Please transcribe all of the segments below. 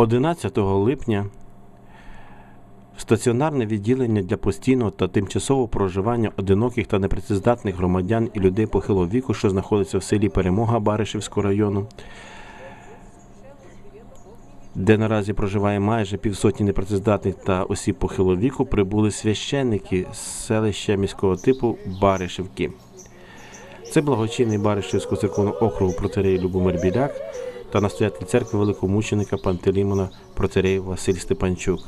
11 липня стаціонарне відділення для постійного та тимчасового проживання одиноких та непрацездатних громадян і людей похилого віку, що знаходиться в селі Перемога Баришівського району, де наразі проживає майже півсотні непрацездатних та осіб похилого віку, прибули священники з селища міського типу Баришівки. Це благочинний Баришівського церковного округу протерей Любомир Біляк та настоятель церкви великомученика Пантелеймона протерей Василь Степанчук.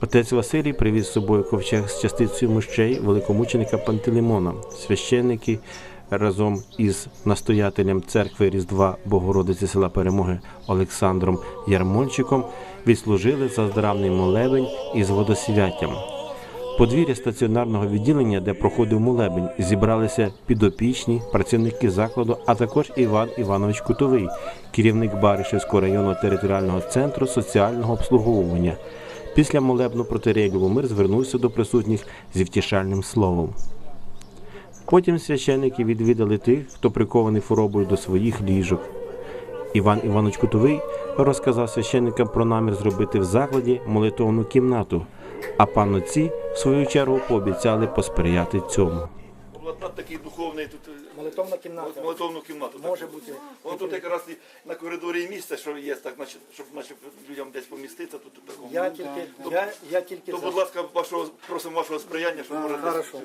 Отець Василій привіз з собою ковчег з частицею мощей великомученика Пантелеймона. Священники разом із настоятелем церкви Різдва Богородиці села Перемоги Олександром Ярмольчиком відслужили заздравний молебень із водосвяттям. Подвір'я стаціонарного відділення, де проходив молебень, зібралися підопічні, працівники закладу, а також Іван Іванович Кутовий, керівник Баришівського районного територіального центру соціального обслуговування. Після молебну протерей Любомир звернувся до присутніх зі втішальним словом. Потім священники відвідали тих, хто прикований хворобою до своїх ліжок. Іван Іванович Кутовий розказав священникам про намір зробити в закладі молитовну кімнату, а пан отці, в свою чергу, пообіцяли посприяти цьому. От такий духовний тут е, Молитовна кімната. молитовну кімнату. Може так. бути. Воно тут якраз і на коридорі місце, що є, так, наче щоб наче людям десь поміститися. Тут, такому. Я тільки, я, я тільки То, за. будь ласка, вашого, просимо вашого сприяння, щоб може десь- Хорошо.